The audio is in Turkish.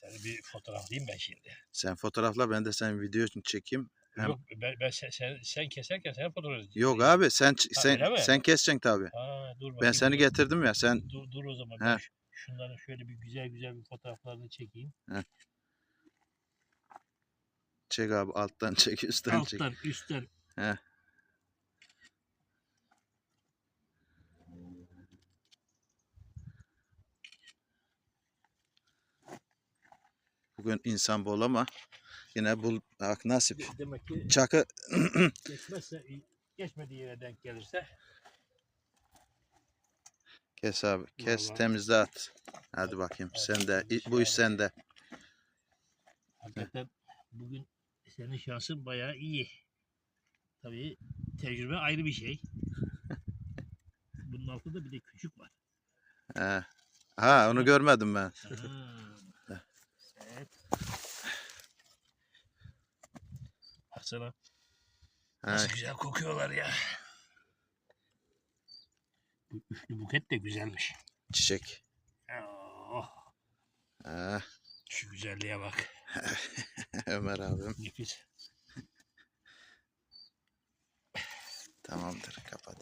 Seni bir fotoğraflayayım ben şimdi. Sen fotoğrafla ben de sen video çekeyim. Hem- Yok ben, ben sen, sen, sen keserken sen fotoğraf Yok abi sen Ha, sen sen keseceksin. Ha, dur Ben seni dur. getirdim ya sen Dur, dur o zaman. He. Şunların şöyle bir güzel güzel bir fotoğraflarını çekeyim. çek abi alttan çek üstten çek. Alttan, üstten. He. Bugün insan bol ama yine bul bak nasip. Demek ki Çakı geçmezse, geçmediği yere denk gelirse kes abi. Kes Vallahi. temizle at. Hadi bakayım. Hadi Sen de bu iş sende. hakikaten bugün senin şansın bayağı iyi. Tabii tecrübe ayrı bir şey. Bunun altında bir de küçük var. He. Ha onu görmedim ben. Ha. evet. Baksana nasıl güzel kokuyorlar ya. Bu üçlü buket de güzelmiş. çiçek. Oh, Ha, şu güzelliğe bak. Ömer abim. Nefis. Tamamdır kapat.